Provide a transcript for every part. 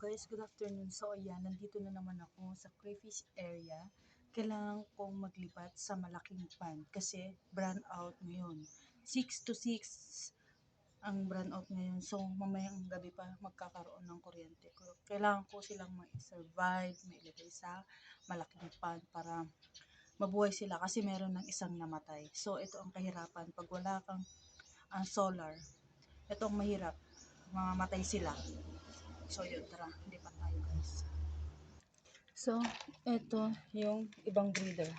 guys, good afternoon. So ayan, nandito na naman ako sa crayfish area. Kailangan kong maglipat sa malaking pan kasi brand out ngayon. 6 to 6 ang brand out ngayon. So mamayang gabi pa magkakaroon ng kuryente. Kailangan ko silang ma-survive, mailagay sa malaking pan para mabuhay sila kasi meron ng isang namatay. So ito ang kahirapan pag wala kang ah, solar. Ito ang mahirap. Mamamatay sila. So yun, tara, lipat tayo guys. So, ito yung ibang breeder.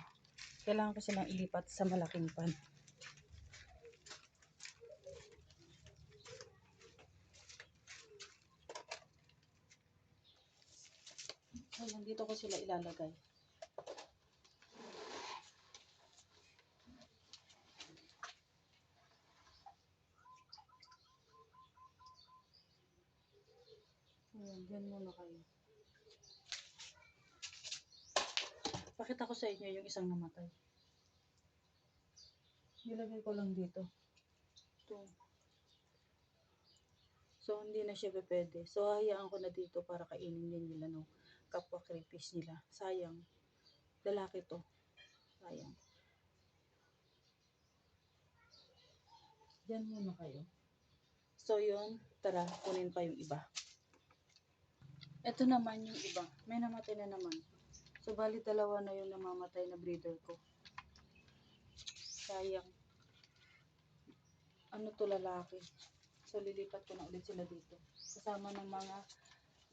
Kailangan ko silang ilipat sa malaking pan. Ayan, dito ko sila ilalagay. Ayan, dyan muna kayo. Pakita ko sa inyo yung isang namatay. Nilagay ko lang dito. Ito. So, hindi na siya pwede. So, hayaan ko na dito para kainin din nila no kapwa crayfish nila. Sayang. Lalaki to. Sayang. Diyan muna kayo. So, yun. Tara, kunin pa yung iba. Ito naman yung iba. May namatay na naman. So, bali dalawa na yung namamatay na breeder ko. Sayang. Ano to lalaki? So, lilipat ko na ulit sila dito. Kasama ng mga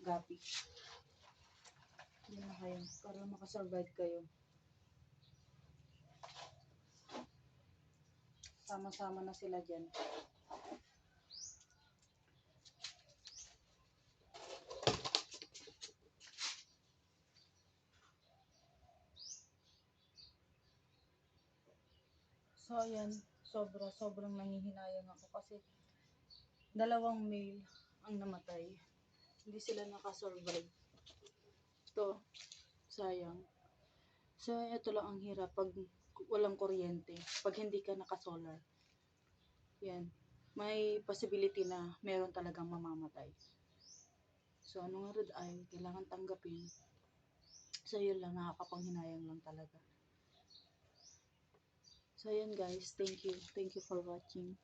gapi. Hindi na kayo. Para makasurvive kayo. Sama-sama na sila dyan. So, ayan, sobra, sobrang nangihinayang ako kasi dalawang male ang namatay. Hindi sila nakasurvive. Ito, sayang. So, ito lang ang hirap pag walang kuryente, pag hindi ka nakasolar. Yan, may possibility na meron talagang mamamatay. So, ano nga red eye, kailangan tanggapin. So, yun lang, nakakapanghinayang lang talaga. So, yun guys. Thank you. Thank you for watching.